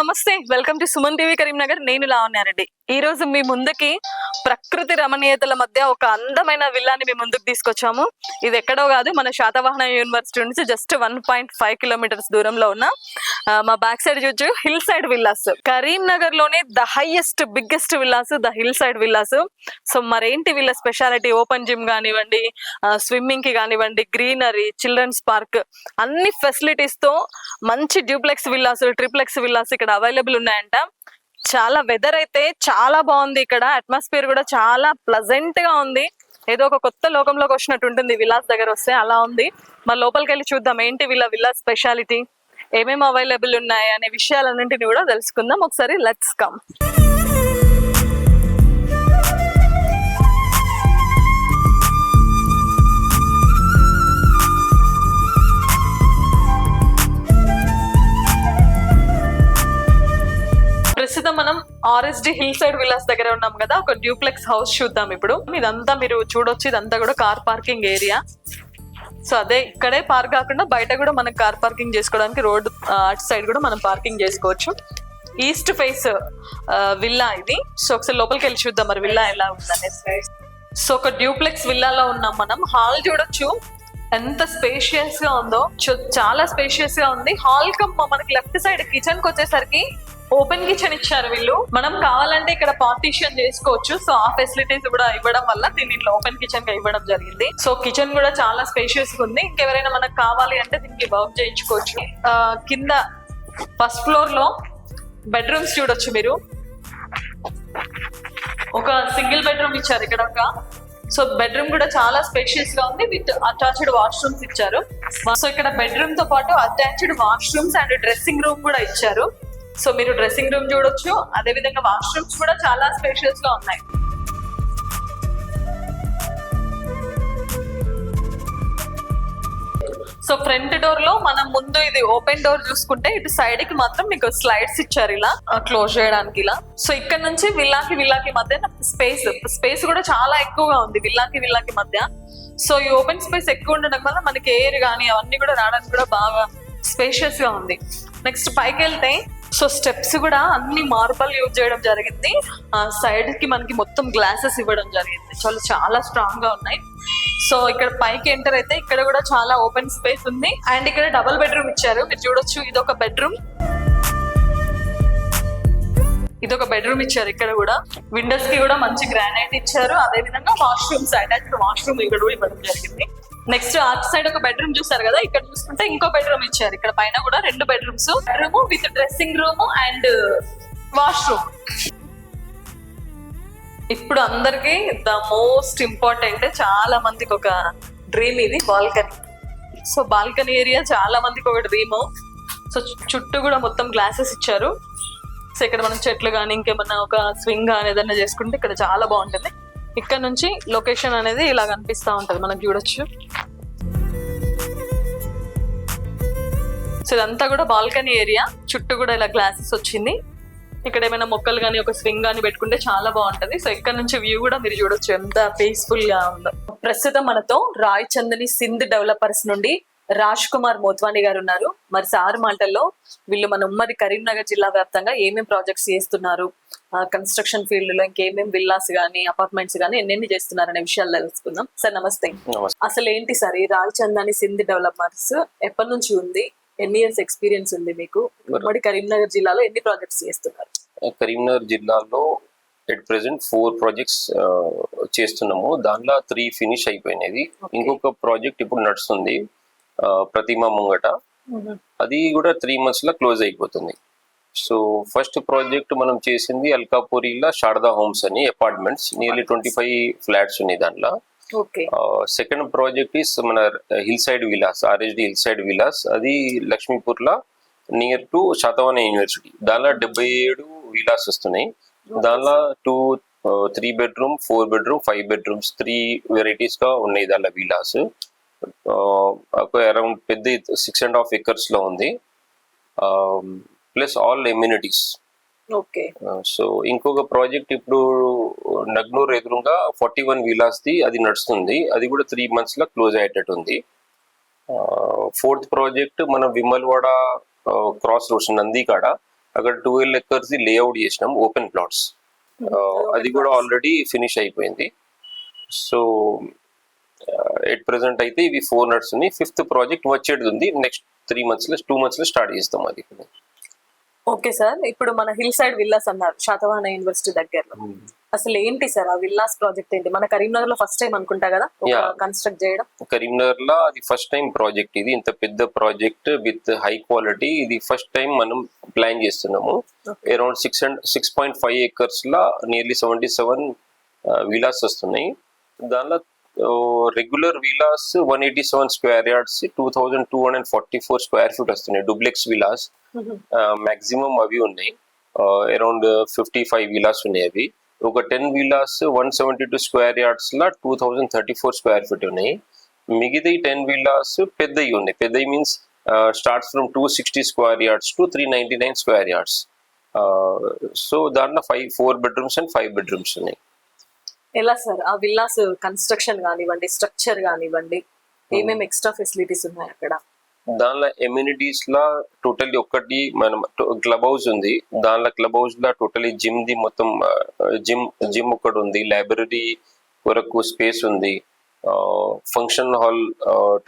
నమస్తే welcome to Suman TV Karimnagar. నేను లావణ్యారెడ్డి ఈ రోజు మీ ముందుకి ప్రకృతి రమణీయతల మధ్య ఒక అందమైన విల్లాని మీ ముందుకు తీసుకొచ్చాము. ఇది ఎక్కడో కాదు మన శాతవాహన యూనివర్సిటీ నుంచి just one point five kilometres దూరంలో ఉన్న మా బ్యాక్ సైడ్ చూచు hill side villas. కరీంనగర్లోనే the highest biggest villas the hill side villas. So మరేంటి వీళ్ళ స్పెషాలిటీ? ఓపెన్ జిమ్ కానివ్వండి స్విమ్మింగ్కి కానివ్వండి గ్రీనరీ చిల్డ్రన్స్ పార్క్ అన్ని ఫెసిలిటీస్తో మంచి డ్యూప్లెక్స్ విల్లాస్ ట్రిప్లెక్స్ విల్లాస్ ఇక్కడ అవైలబుల్ ఉన్నాయంట. చాలా వెదర్ అయితే చాలా బాగుంది ఇక్కడ. అట్మాస్ఫియర్ కూడా చాలా ప్లజెంట్గా ఉంది. ఏదో ఒక కొత్త లోకంలోకి వచ్చినట్టు ఉంటుంది విలాస్ దగ్గర వస్తే అలా ఉంది. మరి లోపలికి వెళ్ళి చూద్దాం. ఏంటి వీళ్ళ విలాస్ స్పెషాలిటీ ఏమేమి అవైలబుల్ ఉన్నాయి అనే విషయాలన్నింటినీ కూడా తెలుసుకుందాం. ఒకసారి లెట్స్ కమ్ ప్రస్తుతం మనం ఆర్ఎస్డి హిల్ సైడ్ విల్లాస్ దగ్గర ఉన్నాం కదా ఒక డ్యూప్లెక్స్ హౌస్ చూద్దాం ఇప్పుడు. ఇదంతా మీరు చూడొచ్చు ఇదంతా కూడా కార్ పార్కింగ్ ఏరియా. సో అదే ఇక్కడే పార్క్ కాకుండా బయట కూడా మనం కార్ పార్కింగ్ చేసుకోవడానికి రోడ్ అటు సైడ్ కూడా మనం పార్కింగ్ చేసుకోవచ్చు. ఈస్ట్ ఫేస్ విల్లా ఇది. సో ఒకసారి లోపలికి వెళ్ళి చూద్దాం మరి విల్లా ఎలా ఉందనేసి సో ఒక డ్యూప్లెక్స్ విల్లాలో ఉన్నాం మనం. హాల్ చూడొచ్చు. ఎంత స్పేషియస్గా ఉందో చాలా స్పేషియస్గా ఉంది. హాల్ కమ్ మనకి లెఫ్ట్ సైడ్ కిచెన్కి వచ్చేసరికి ఓపెన్ కిచెన్ ఇచ్చారు వీళ్ళు. మనం కావాలంటే ఇక్కడ పార్టీషన్ చేసుకోవచ్చు. సో ఆ ఫెసిలిటీస్ కూడా ఇవ్వడం వల్ల దీన్ని ఇట్లా ఓపెన్ కిచెన్గా ఇవ్వడం జరిగింది. సో కిచెన్ కూడా చాలా స్పేషియస్గా ఉంది. ఇంకెవరైనా మనకు కావాలి అంటే దీనికి వర్క్ చేయించుకోవచ్చు. కింద ఫస్ట్ ఫ్లోర్లో బెడ్రూమ్స్ చూడొచ్చు మీరు. ఒక సింగిల్ బెడ్రూమ్ ఇచ్చారు ఇక్కడ ఒక. సో బెడ్రూమ్ కూడా చాలా స్పేషియస్గా ఉంది విత్ అటాచ్డ్ వాష్రూమ్స్ ఇచ్చారు. సో ఇక్కడ బెడ్రూమ్తో పాటు attached washrooms and dressing room కూడా ఇచ్చారు. సో మీరు డ్రెస్సింగ్ రూమ్ చూడొచ్చు. అదే విధంగా వాష్రూమ్స్ కూడా చాలా స్పేషియస్గా ఉన్నాయి. సో ఫ్రంట్ డోర్లో మనం ముందు ఇది ఓపెన్ డోర్ చూసుకుంటే ఇటు సైడ్కి మాత్రం మీకు స్లైడ్స్ ఇచ్చారు ఇలా క్లోజ్ చేయడానికి ఇలా. సో ఇక్కడ నుంచి విల్లాకి విల్లాకి మధ్య స్పేస్ స్పేస్ కూడా చాలా ఎక్కువగా ఉంది విల్లాకి విల్లాకి మధ్య. సో ఈ ఓపెన్ స్పేస్ ఎక్కువ ఉండడం వల్ల మనకి ఎయిర్ కానీ అవన్నీ కూడా రావడానికి కూడా బాగా స్పేషియస్గా ఉంది. నెక్స్ట్ పైకి వెళ్తే సో స్టెప్స్ కూడా అన్ని మార్బల్ యూజ్ చేయడం జరిగింది. సైడ్కి మనకి మొత్తం గ్లాసెస్ ఇవ్వడం జరిగింది. చాలా చాలా స్ట్రాంగ్గా ఉన్నాయి. సో ఇక్కడ పైకి ఎంటర్ అయితే ఇక్కడ కూడా చాలా ఓపెన్ స్పేస్ ఉంది. అండ్ ఇక్కడ డబుల్ బెడ్రూమ్ ఇచ్చారు. మీరు చూడొచ్చు ఇది ఒక బెడ్రూమ్ ఇది ఒక బెడ్రూమ్ ఇచ్చారు ఇక్కడ కూడా. విండోస్కి కూడా మంచి గ్రానైట్ ఇచ్చారు. అదే విధంగా వాష్రూమ్స్ అటాచ్డ్ వాష్రూమ్ ఇక్కడ కూడా ఇవ్వడం జరిగింది. నెక్స్ట్ అటు సైడ్ ఒక బెడ్రూమ్ చూసారు కదా ఇక్కడ చూసుకుంటే ఇంకో బెడ్రూమ్ ఇచ్చారు. ఇక్కడ పైన కూడా రెండు bedrooms. Bedroom with dressing room and washroom. ఇప్పుడు అందరికి ద మోస్ట్ ఇంపార్టెంట్ చాలా మందికి ఒక డ్రీమ్ ఇది బాల్కనీ. సో బాల్కనీ ఏరియా చాలా మందికి ఒక డ్రీమ్. సో చుట్టూ కూడా మొత్తం గ్లాసెస్ ఇచ్చారు. సో ఇక్కడ మనం చెట్లు కానీ ఇంకేమన్నా ఒక స్వింగ్ కానీ ఏదైనా చేసుకుంటే ఇక్కడ చాలా బాగుంటుంది. ఇక్కడ నుంచి లొకేషన్ అనేది ఇలా కనిపిస్తూ ఉంటది మనకు చూడొచ్చు. సో ఇదంతా కూడా బాల్కనీ ఏరియా చుట్టూ కూడా ఇలా గ్లాసెస్ వచ్చింది. ఇక్కడ ఏమైనా మొక్కలు కానీ ఒక స్వింగ్ కానీ పెట్టుకుంటే చాలా బాగుంటది. సో ఇక్కడ నుంచి వ్యూ కూడా మీరు చూడొచ్చు ఎంత పీస్ఫుల్గా ఉందో. ప్రస్తుతం మనతో రాయ్ చందని సింధ్ డెవలపర్స్ నుండి రాజ్ కుమార్ మోత్వాని గారు ఉన్నారు. మరి సార్ మాటల్లో వీళ్ళు మన ఉమ్మడి కరీంనగర్ జిల్లా వ్యాప్తంగా ఏమేం ప్రాజెక్ట్స్ చేస్తున్నారు? కన్స్ట్రక్షన్ ఫీల్డ్లో ఇంకేమేం విల్లాస్ గానీ అపార్ట్మెంట్స్ గానీ ఎన్నెన్ని చేస్తున్నారు అనే విషయాలు తెలుసుకుందాం. సార్ నమస్తే. అసలు ఏంటి సార్ ఈ రాయ్ చందాని సింధ్ డెవలపర్స్ ఎప్పటి నుంచి ఉంది? ఎన్ని ఇయర్స్ ఎక్స్పీరియన్స్ ఉంది మీకు? ఉమ్మడి కరీంనగర్ జిల్లాలో ఎన్ని ప్రాజెక్ట్స్ చేస్తున్నారు? కరీంనగర్ జిల్లాలో ఎట్ ప్రెసెంట్ ఫోర్ ప్రాజెక్ట్స్ చేస్తున్నాము. దానిలో త్రీ ఫినిష్ అయిపోయినది ఇంకొక ప్రాజెక్ట్ ఇప్పుడు నడుస్తుంది. ప్రతిమ ముంగట. అది కూడా త్రీ మంత్స్లో క్లోజ్ అయిపోతుంది. సో ఫస్ట్ ప్రాజెక్ట్ మనం చేసింది అల్కాపూరిలో శారదా హోమ్స్ అని apartments nearly twenty five flats ఉన్నాయి దాంట్లో. సెకండ్ ప్రాజెక్ట్ ఇస్ మన hill side villas RSD hill side villas అది లక్ష్మీపూర్లో నియర్ టు శాతవాన యూనివర్సిటీ దానిలో డెబ్బై ఏడు విలాస్ వస్తున్నాయి. దానిలో two three bedroom four bedroom five bedrooms three వెరైటీస్గా ఉన్నాయి దానిలో విలాస్ అరౌండ్ పెద్ద సిక్స్ అండ్ హాఫ్ ఎకర్స్లో ఉంది. Plus all amenities okay. So ఇంకొక ప్రాజెక్ట్ ఇప్పుడు నగ్నూర్ ఎదురుగా ఫార్టీ వన్ విలాస్ ది అది నడుస్తుంది. అది కూడా త్రీ మంత్స్లో క్లోజ్ అయ్యేటట్టు ఉంది ఫోర్త్ ప్రాజెక్ట్ మన విమల్వాడ క్రాస్ రోడ్స్ నందికాడ. అక్కడ ట్వెల్వ్ ఎకర్స్ ది లేఅవుట్ చేసినాం ఓపెన్ ప్లాట్స్ అది కూడా ఆల్రెడీ ఫినిష్ అయిపోయింది. సో ఎట్ ప్రెసెంట్ అయితే ఇవి ఫోర్ నట్స్ ఫిఫ్త్ ప్రాజెక్ట్ వచ్చేది ఉంది. నెక్స్ట్ త్రీ మంత్స్లో టూ మంత్స్లో స్టార్ట్ చేస్తాం అది. Okay sir. ఇప్పుడు మన హిల్ సైడ్ విల్లాస్ అన్నారు శాతవాహన యూనివర్సిటీ దగ్గరలో. అసలు ఏంటి సార్ ఆ విల్లాస్ ప్రాజెక్ట్ ఏంటి? మన కరీంనగర్లో ఫస్ట్ టైం అనుకుంటా కదా. కన్స్ట్రక్ట్ చేయడం. కరీంనగర్లో అది ఫస్ట్ టైం ప్రాజెక్ట్ ఇది. ఇంత పెద్ద ప్రాజెక్ట్ విత్ హై క్వాలిటీ ఇది ఫస్ట్ టైం మనం ప్లాన్ చేస్తున్నాము. Around six and six point five acres law nearly seventy seven villas వస్తున్నాయి. దానిలో regular villas one eighty seven square yards two thousand two hundred forty four square feet వస్తున్నాయి duplex villas maximum అవి ఉన్నాయి around fifty five villas ఉన్నాయి అవి ఒక ten villas one seventy two square yards లా two thousand thirty four square feet ఉన్నాయి మిగతా ten villas పెద్దవి ఉన్నాయి పెద్దవి means starts from two sixty square yards to three ninety nine square yards so దాంట్లో five four bedrooms and five bedrooms ఉన్నాయి ఎలా sir? ఆ villas construction కానివ్వండి స్ట్రక్చర్ కానివ్వండి ఏమేమి ఎక్స్ట్రా ఫెసిలిటీస్ ఉన్నాయి అక్కడ? దానిలో ఎమ్యూనిటీస్ లా టోటల్లీ ఒక్కటి మనం క్లబ్ హౌస్ ఉంది. దానిలో క్లబ్ హౌస్ లా టోటలీ జిమ్ ది మొత్తం జిమ్ జిమ్ ఒకటి ఉంది. లైబ్రరీ కొరకు స్పేస్ ఉంది. ఫంక్షన్ హాల్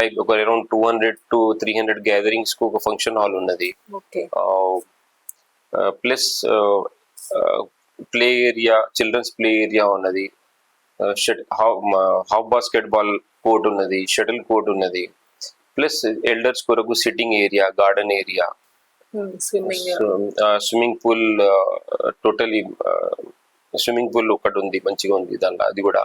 టైప్ ఒక around two hundred to three hundred గ్యాదరింగ్స్కు ఒక ఫంక్షన్ హాల్ ఉన్నది. Okay. Plus play area children's play area ఉన్నది. హాఫ్ బాస్కెట్ బాల్ కోర్ట్ ఉన్నది షటిల్ కోర్ట్ ఉన్నది. ప్లస్ ఎల్డర్స్ కొరకు sitting area garden area swimming pool totally swimming pool ఒకటి ఉంది మంచిగా ఉంది దానిలో అది కూడా.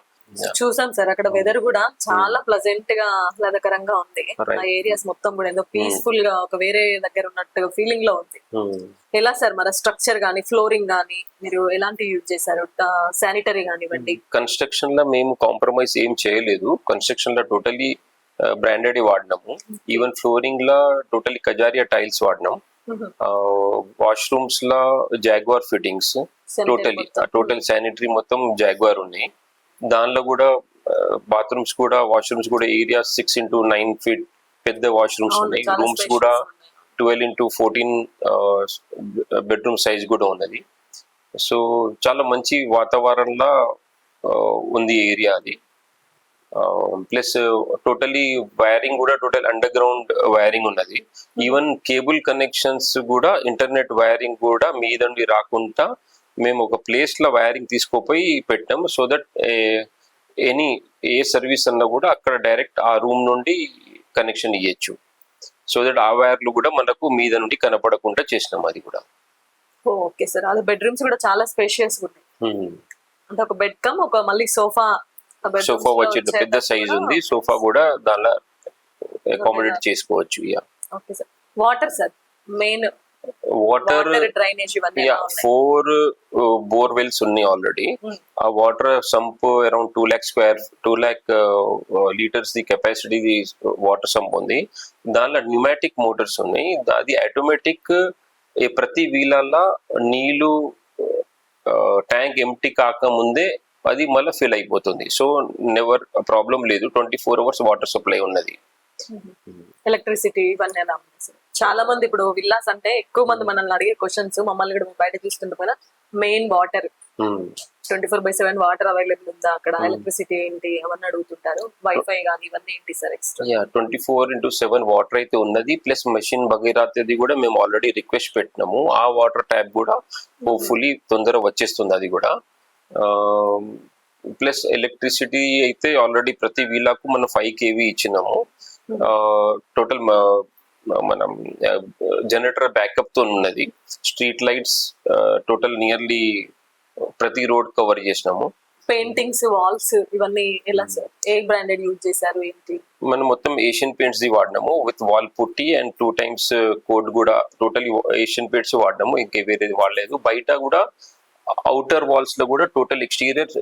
చూసాం సార్. అక్కడ వెదర్ కూడా చాలా ప్లజెంట్గా ఆహ్లాదకరంగా ఉంది. ఆ ఏరియాస్ మొత్తం కూడా ఏదో పీస్ఫుల్గా ఒక వేరే దగ్గర ఉన్నట్టు ఫీలింగ్లో ఉంది. Hmm. ఎలా సార్ మరి స్ట్రక్చర్ గానీ ఫ్లోరింగ్ గానీ మీరు ఎలాంటి యూజ్ చేశారు? శానిటరీ కానివ్వండి. కన్స్ట్రక్షన్లో మేము కాంప్రమైజ్ ఏం చేయలేదు. కన్స్ట్రక్షన్లో టోటలీ బ్రాండెడ్ వాడినాము. ఈవెన్ ఫ్లోరింగ్లో టోటలీ కజారియా టైల్స్ వాడినాం వాష్రూమ్స్లో Jaquar fittings totally total sanitary మొత్తం జాగ్వార్ ఉన్నాయి. దానిలో కూడా బాత్రూమ్స్ కూడా వాష్రూమ్స్ కూడా area six into nine feet పెద్ద వాష్రూమ్స్ ఉన్నాయి. రూమ్స్ కూడా twelve into fourteen bedroom size కూడా ఉన్నది. సో చాలా మంచి వాతావరణంలో ఉంది ఏరియా అది. ప్లస్ టోటలీ వైరింగ్ కూడా టోటల్ అండర్ గ్రౌండ్ వైరింగ్ ఉన్నది ఈవెన్ కేబుల్ కనెక్షన్స్ కూడా ఇంటర్నెట్ వైరింగ్ కూడా మీద నుండి రాకుండా మేము ఒక ప్లేస్లో వైరింగ్ తీసుకుపోయి పెట్టాం సో దట్ ఎనీ ఏ సర్వీస్ అన్నా కూడా అక్కడ డైరెక్ట్ ఆ రూమ్ నుండి కనెక్షన్ ఇవ్వచ్చు సో దట్ ఆ వైర్లు కూడా మనకు మీద నుండి కనపడకుండా చేసినాం అది కూడా. ఓకే సార్ అదే బెడ్రూమ్స్ కూడా చాలా స్పేషియస్ ఉన్నాయి. అంటే ఒక బెడ్ కమ్ ఒక మళ్ళీ సోఫా సోఫా వచ్చి పెద్ద సైజ్ ఉంది. సోఫా కూడా దానిలో అకామిడేట్ చేసుకోవచ్చు yeah okay sir water sir main water? Four bore wells ఉన్నాయి? Already Hmm. ఆ water sump around two lakh square two lakh litres the capacity ది వాటర్ సంప్ ఉంది. దానిలో న్యూమాటిక్ మోటార్స్ ఉన్నాయి. అది ఆటోమేటిక్ ప్రతి వీలల్లా నీళ్ళు ట్యాంక్ ఎంటీ కాక ముందే అది మళ్ళీ ఫిల్ అయిపోతుంది. సో నెవర్ ప్రాబ్లం లేదు. Twenty four hours water supply ఉన్నది. ఎలక్ట్రిసిటీ ఇవన్నీ ఎలా ఉన్నాయి సార్ చాలా మంది ఇప్పుడు విల్లాస్ అంటే ఎక్కువ మంది మనల్ని అడిగే క్వశ్చన్స్ మమ్మల్ని కూడా బయట చూస్తుంటే పైన main water Hmm. Twenty four by seven water available ఉందా అక్కడ? ఎలక్ట్రిసిటీ ఏంటి? అవన్నీ అడుగుతుంటారు. వైఫై కానీ ఇవన్నీ ఏంటి sir extra twenty four into seven water అయితే ఉన్నది. ప్లస్ మెషిన్ భగీరథది కూడా మేము ఆల్రెడీ రిక్వెస్ట్ పెట్టినాము. ఆ వాటర్ ట్యాప్ కూడా హోప్ఫుల్లీ తొందర వచ్చేస్తుంది అది కూడా. ప్లస్ ఎలక్ట్రిసిటీ అయితే ఆల్రెడీ ప్రతి వీలాకు మనం ఫైవ్ కేవీ ఇచ్చినాము. టోటల్ మనం జనరేటర్ బ్యాకప్తో ఉన్నది. స్ట్రీట్ లైట్స్ టోటల్ నియర్లీ ప్రతి రోడ్ కవర్ చేసినాము. పెయింటింగ్స్ వాల్స్ ఇవన్నీ ఎలా సార్? ఏ బ్రాండెడ్ యూజ్ చేశారు ఏంటి? మనం మొత్తం ఏషియన్ పెయింట్స్ ది వాడినాము. With wall putty and two times coat కూడా టోటలీ ఏషియన్ పెయింట్స్ వాడినాము. ఇంకే వేరేది వాడలేదు. బయట కూడా అవుటర్ వాల్స్లో కూడా టోటల్ ఎక్స్టీరియర్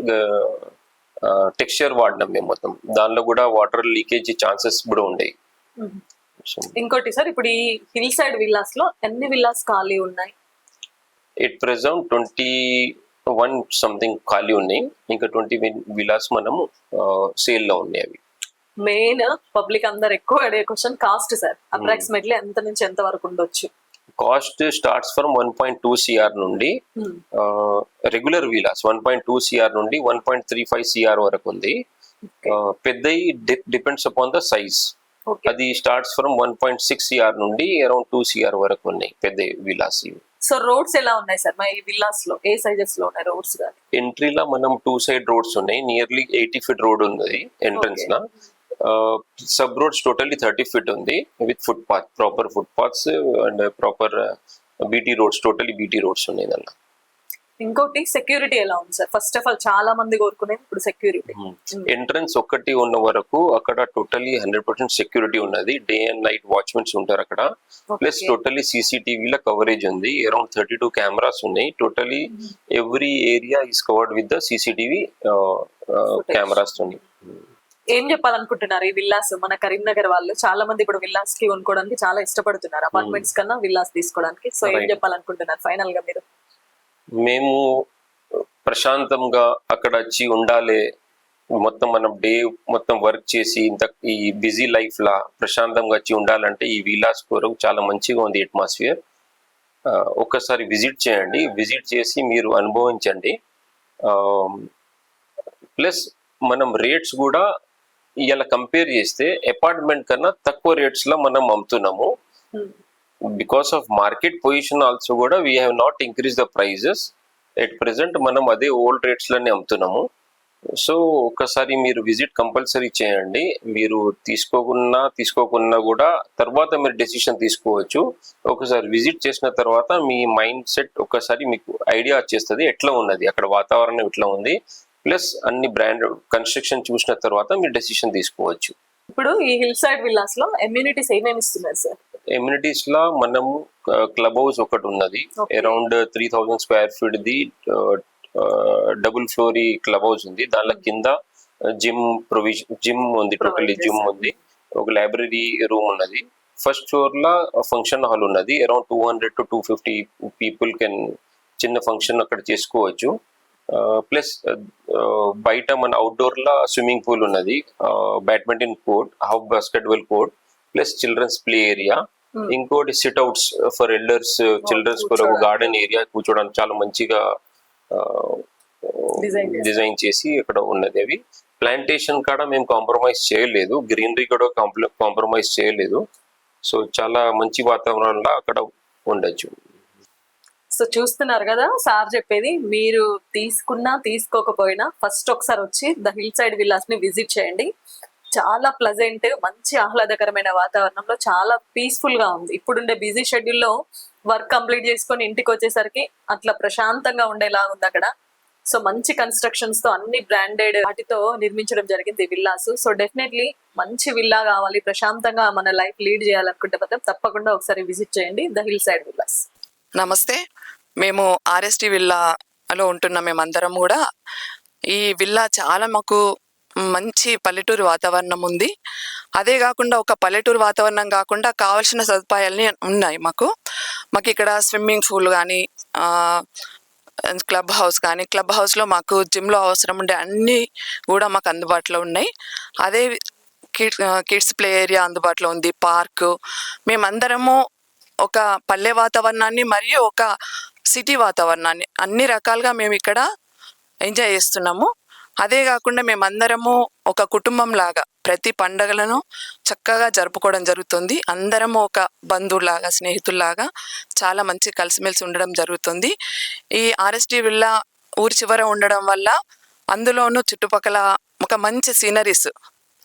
టెక్స్చర్ వాడినాం మేము మొత్తం. దానిలో కూడా వాటర్ లీకేజ్ ఛాన్సెస్ కూడా ఉండేవి ఇంకోటి సార్ ఇప్పుడు ఈ హిల్ సైడ్ విల్లాస్లో ఎన్ని విల్లాస్ ఖాళీ ఉన్నాయి? At present twenty one something ఖాళీ ఉన్నాయి. ఇంకా ట్వంటీ విలాస్ మనము సేల్లో ఉన్నాయి అవి. మెయిన్ పబ్లిక్ అందరు ఎక్కువ అడిగే క్వశ్చన్ కాస్ట్ సార్. అప్రాక్సిమేట్లీ ఎంత నుంచి ఎంత వరకు ఉండొచ్చు? Cost starts from one point two CR నుండి Hmm. Regular villas one point two CR నుండి one point three five CR వరకు ఉంది. పెద్దవి డిపెండ్స్ అపాన్ ద సైజ్ అది starts from one point six CR నుండి అరౌండ్ టూ సిఆర్ వరకు ఉన్నాయి పెద్ద విలాస్ సో రోడ్స్ ఎలా ఉన్నాయి సార్ మా ఈ విల్లాస్లో ఏ సైజెస్లో ఉన్నాయి రోడ్స్ ఎంట్రీలో మనం టూ సైడ్ రోడ్స్ ఉన్నాయి. నియర్లీ ఎయిటీ ఫీట్ రోడ్ ఉంది ఎంట్రన్స్. లా. Sub roads totally thirty feet ఉంది with footpath proper footpaths and proper BT roads totally BT roads ఉన్నాయి దానిలో ఇంకోటి సెక్యూరిటీ ఎలా ఉంది సార్? ఫస్ట్ ఆఫ్ ఆల్ చాలా మంది కోరుకునేది ఇప్పుడు సెక్యూరిటీ ఎంట్రన్స్ ఒక్కటి ఉన్న వరకు అక్కడ టోటలీ హండ్రెడ్ పర్సెంట్ సెక్యూరిటీ ఉన్నది. డే అండ్ నైట్ వాచ్మెన్స్ ఉంటారు అక్కడ. ప్లస్ టోటలీ సీసీటీవీల కవరేజ్ ఉంది. అరౌండ్ థర్టీ టూ కెమెరాస్ ఉన్నాయి totally every area is covered with the CCTV cameras ఉన్నాయి ఏం చెప్పాలనుకుంటున్నారు ఈ విల్లాస్? మన కరీంనగర్ వాళ్ళు చాలా మంది ఇప్పుడు విల్లాస్కి కొనుక్కోవడానికి చాలా ఇష్టపడుతున్నారు అపార్ట్మెంట్స్ కన్నా విల్లాస్ తీసుకోవడానికి. సో ఏం. చెప్పాలనుకుంటున్నారు ఫైనల్గా మీరు? మేము ప్రశాంతంగా అక్కడ వచ్చి ఉండాలి. మొత్తం మనం డే మొత్తం వర్క్ చేసి ఇంత ఈ బిజీ లైఫ్ లా ప్రశాంతంగా వచ్చి ఉండాలంటే ఈ విలాస్ కొరకు చాలా మంచిగా ఉంది అట్మాస్ఫియర్. ఒక్కసారి విజిట్ చేయండి. విజిట్ చేసి మీరు అనుభవించండి. ప్లస్ మనం రేట్స్ కూడా ఇలా కంపేర్ చేస్తే అపార్ట్మెంట్ కన్నా తక్కువ రేట్స్లో మనం అమ్ముతున్నాము. Because of market position also కూడా we have not increase the prices at present మనం అదే ఓల్డ్ రేట్స్లోనే అమ్ముతున్నాము. సో ఒకసారి మీరు విజిట్ కంపల్సరీ చేయండి. మీరు తీసుకోకున్నా తీసుకోకున్నా కూడా తర్వాత మీరు డెసిషన్ తీసుకోవచ్చు. ఒకసారి విజిట్ చేసిన తర్వాత మీ మైండ్ సెట్ ఒకసారి మీకు ఐడియా వచ్చేస్తుంది. ఎట్లా ఉన్నది? అక్కడ వాతావరణం ఎట్లా ఉంది? ప్లస్ అన్ని బ్రాండ్ కన్స్ట్రక్షన్ చూసిన తర్వాత మీరు డెసిషన్ తీసుకోవచ్చు. ఇప్పుడు ఈ హిల్ సైడ్ విల్లాస్లో ఎమ్యూనిటీస్ ఏమేమి ఇస్తున్నారు సార్? ఎమ్యూనిటీస్ లా మనము క్లబ్ హౌస్ ఒకటి ఉన్నది. Around three thousand square feet the double Florey club house ఉంది. దానిలో కింద జిమ్ ప్రొవిజన్ జిమ్ ఉంది టోటల్లీ జిమ్. ఉంది. ఒక లైబ్రరీ రూమ్ ఉన్నది. ఫస్ట్ ఫ్లోర్ లా ఫంక్షన్ హాల్ ఉన్నది. Around two hundred to two fifty people can చిన్న ఫంక్షన్ అక్కడ చేసుకోవచ్చు. ప్లస్ బయట మన అవుట్డోర్ లా స్విమ్మింగ్ పూల్ ఉన్నది. Badminton court half basketball court plus children's play area. ఇంకోటి sit outs for elders children's కొరకు. గార్డెన్ ఏరియా కూర్చోడానికి చాలా మంచిగా. డిజైన్ చేసి ఇక్కడ ఉన్నది అవి. ప్లాంటేషన్ కాడ మేము కాంప్రమైజ్ చేయలేదు. గ్రీనరీ కూడా కాంప్రమైజ్ చేయలేదు. సో చాలా మంచి వాతావరణంలో అక్కడ ఉండొచ్చు. సో చూస్తున్నారు కదా సార్ చెప్పేది మీరు తీసుకున్నా తీసుకోకపోయినా ఫస్ట్ ఒకసారి వచ్చి ద హిల్ సైడ్ విల్లాస్ని విజిట్ చేయండి. చాలా ప్లజెంట్ మంచి ఆహ్లాదకరమైన వాతావరణంలో చాలా పీస్ఫుల్గా ఉంది. ఇప్పుడుండే బిజీ షెడ్యూల్లో వర్క్ కంప్లీట్ చేసుకొని ఇంటికి వచ్చేసరికి అట్లా ప్రశాంతంగా ఉండేలాగా ఉంది అక్కడ. సో మంచి కన్స్ట్రక్షన్స్తో అన్ని బ్రాండెడ్ వాటితో నిర్మించడం జరిగింది విల్లాస్. సో డెఫినెట్లీ మంచి విల్లా కావాలి ప్రశాంతంగా మన లైఫ్ లీడ్ చేయాలనుకుంటే మాత్రం తప్పకుండా ఒకసారి విజిట్ చేయండి ద హిల్ సైడ్ విల్లాస్. నమస్తే. మేము ఆర్ఎస్టి విల్లాలో ఉంటున్న మేమందరం కూడా. ఈ విల్లా చాలా మాకు మంచి పల్లెటూరు వాతావరణం ఉంది. అదే కాకుండా ఒక పల్లెటూరు వాతావరణం కాకుండా కావాల్సిన సదుపాయాలని ఉన్నాయి మాకు. మాకు ఇక్కడ స్విమ్మింగ్ పూల్ కానీ క్లబ్ హౌస్ కానీ క్లబ్ హౌస్లో మాకు జిమ్లో అవసరం ఉండే అన్నీ కూడా మాకు అందుబాటులో ఉన్నాయి. అదే కిడ్స్ కిడ్స్ ప్లే ఏరియా అందుబాటులో ఉంది పార్కు. మేమందరము ఒక పల్లె వాతావరణాన్ని మరియు ఒక సిటీ వాతావరణాన్ని అన్ని రకాలుగా మేము ఇక్కడ ఎంజాయ్ చేస్తున్నాము. అదే కాకుండా మేమందరము ఒక కుటుంబం లాగా ప్రతి పండగలను చక్కగా జరుపుకోవడం జరుగుతుంది. అందరము ఒక బంధువులాగా స్నేహితుల్లాగా చాలా మంచి కలిసిమెలిసి ఉండడం జరుగుతుంది. ఈ ఆర్ఎస్డి విల్లా ఊరి చివర ఉండడం వల్ల అందులోనూ చుట్టుపక్కల ఒక మంచి సీనరీస్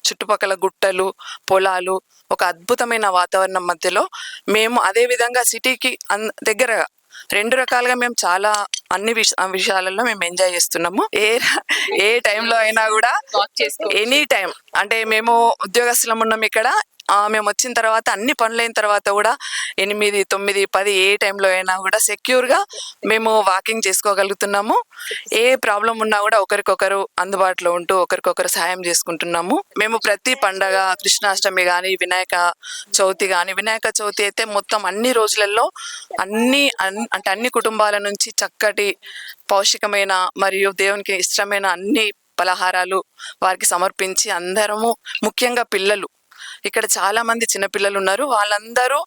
చుట్టుపక్కల గుట్టలు పొలాలు ఒక అద్భుతమైన వాతావరణం మధ్యలో మేము అదే విధంగా సిటీకి అన్ దగ్గరగా రెండు రకాలుగా మేము చాలా అన్ని విష విషయాలలో మేము ఎంజాయ్ చేస్తున్నాము. ఏ ఏ టైంలో అయినా కూడా ఎనీ టైం అంటే మేము ఉద్యోగస్తులం ఉన్నాం ఇక్కడ. ఆ, మేము వచ్చిన తర్వాత అన్ని పనులైన తర్వాత కూడా ఎనిమిది తొమ్మిది పది ఏ టైంలో అయినా కూడా సెక్యూర్గా మేము వాకింగ్ చేసుకోగలుగుతున్నాము. ఏ ప్రాబ్లం ఉన్నా కూడా ఒకరికొకరు అందుబాటులో ఉంటూ ఒకరికొకరు సహాయం చేసుకుంటున్నాము. మేము ప్రతి పండగ కృష్ణాష్టమి కానీ వినాయక చవితి కానీ వినాయక చవితి అయితే మొత్తం అన్ని రోజులలో అన్ని అన్- అంటే అన్ని కుటుంబాల నుంచి చక్కటి పౌష్టికమైన మరియు దేవునికి ఇష్టమైన అన్ని పలహారాలు వారికి సమర్పించి అందరము ముఖ్యంగా పిల్లలు. ఇక్కడ చాలా మంది చిన్నపిల్లలు ఉన్నారు. వాళ్ళందరూ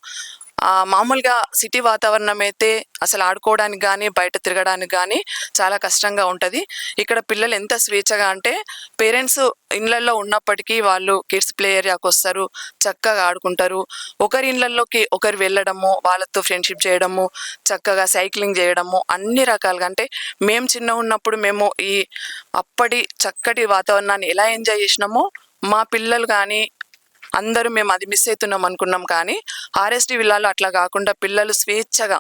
మామూలుగా సిటీ వాతావరణం అయితే అసలు ఆడుకోవడానికి కానీ బయట తిరగడానికి కానీ చాలా కష్టంగా ఉంటుంది. ఇక్కడ పిల్లలు ఎంత స్వేచ్ఛగా అంటే పేరెంట్స్ ఇళ్ళల్లో ఉన్నప్పటికీ వాళ్ళు కిడ్స్ ప్లే ఏరియాకి వస్తారు చక్కగా ఆడుకుంటారు. ఒకరి ఇళ్ళల్లోకి ఒకరు వెళ్ళడము వాళ్ళతో ఫ్రెండ్షిప్ చేయడము చక్కగా సైక్లింగ్ చేయడము అన్ని రకాలుగా అంటే మేము చిన్న ఉన్నప్పుడు మేము ఈ అప్పటి చక్కటి వాతావరణాన్ని ఎలా ఎంజాయ్ చేసినామో మా పిల్లలు కానీ అందరూ మేము అది మిస్ అవుతున్నాం అనుకున్నాం కానీ ఆర్ఎస్టీ విల్లాలో అట్లా కాకుండా పిల్లలు స్వేచ్ఛగా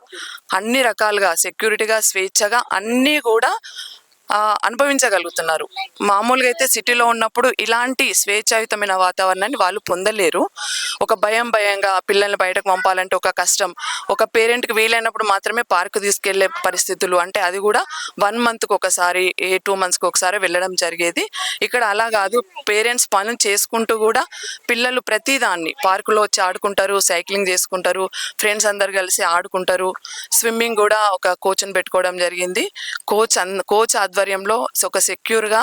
అన్ని రకాలుగా సెక్యూరిటీగా స్వేచ్ఛగా అన్నీ కూడా అనుభవించగలుగుతున్నారు. మామూలుగా అయితే సిటీలో ఉన్నప్పుడు ఇలాంటి స్వేచ్ఛాయుతమైన వాతావరణాన్ని వాళ్ళు పొందలేరు. ఒక భయం భయంగా పిల్లల్ని బయటకు పంపాలంటే ఒక కష్టం. ఒక పేరెంట్కి వీలైనప్పుడు మాత్రమే పార్క్ తీసుకెళ్ళే పరిస్థితులు అంటే అది కూడా వన్ మంత్కి ఒకసారి ఏ టూ మంత్స్కి ఒకసారి వెళ్ళడం జరిగేది. ఇక్కడ అలా కాదు. పేరెంట్స్ పనులు చేసుకుంటూ కూడా పిల్లలు ప్రతిదాన్ని పార్కులో వచ్చి ఆడుకుంటారు సైక్లింగ్ చేసుకుంటారు ఫ్రెండ్స్ అందరు కలిసి ఆడుకుంటారు. స్విమ్మింగ్ కూడా ఒక కోచ్ని పెట్టుకోవడం జరిగింది. కోచ్ అన్ కోచ్ ఆధ్వర్యంలో ఒక సెక్యూర్గా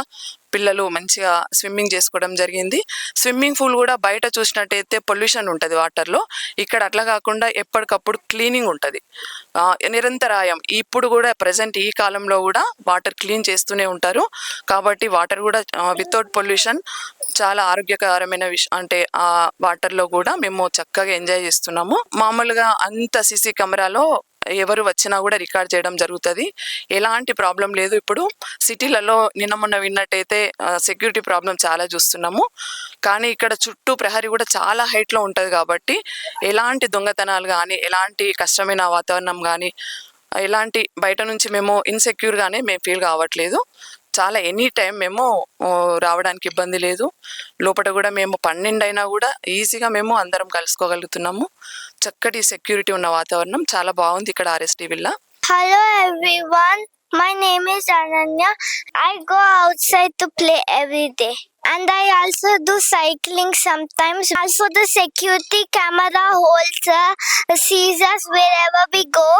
పిల్లలు మంచిగా స్విమ్మింగ్ చేసుకోవడం జరిగింది. స్విమ్మింగ్ పూల్ కూడా బయట చూసినట్టయితే పొల్యూషన్ ఉంటుంది వాటర్లో. ఇక్కడ అట్లా కాకుండా ఎప్పటికప్పుడు క్లీనింగ్ ఉంటుంది. నిరంతరాయం. ఇప్పుడు కూడా ప్రజెంట్ ఈ కాలంలో కూడా వాటర్ క్లీన్ చేస్తూనే ఉంటారు. కాబట్టి వాటర్ కూడా వితౌట్ పొల్యూషన్ చాలా ఆరోగ్యకరమైన విష అంటే ఆ వాటర్లో కూడా మేము చక్కగా ఎంజాయ్ చేస్తున్నాము. మామూలుగా అంత సీసీ కెమెరాలో ఎవరు వచ్చినా కూడా రికార్డ్ చేయడం జరుగుతుంది. ఎలాంటి ప్రాబ్లం లేదు. ఇప్పుడు సిటీలలో నిన్న మొన్న విన్నట్టయితే సెక్యూరిటీ ప్రాబ్లం చాలా చూస్తున్నాము. కానీ ఇక్కడ చుట్టూ ప్రహరీ కూడా చాలా హైట్లో ఉంటుంది కాబట్టి ఎలాంటి దొంగతనాలు కానీ ఎలాంటి కష్టమైన వాతావరణం కానీ ఎలాంటి బయట నుంచి మేము ఇన్సెక్యూర్గానే మేము ఫీల్ కావట్లేదు. చాలా ఎనీ టైం మేము రావడానికి ఇబ్బంది లేదు. లోపల కూడా మేము పన్నెండు అయినా కూడా ఈజీగా మేము అందరం కలుసుకోగలుగుతున్నాము. చక్కటి సెక్యూరిటీ ఉన్న వాతావరణం. చాలా బాగుంది ఇక్కడ RST villa hello everyone my name is Ananya I go outside to play every day And I also do cycling sometimes. Also, the security camera holds us, sees us wherever we go,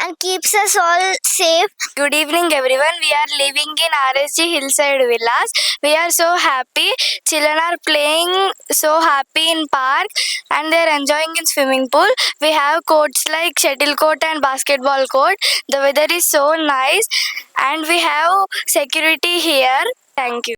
and keeps us all safe. Good evening, everyone. We are living in RSG Hillside Villas. We are so happy. Children are playing so happy in park, and they are enjoying in swimming pool. We have courts like shuttle court and basketball court. The weather is so nice, and we have security here. Thank you.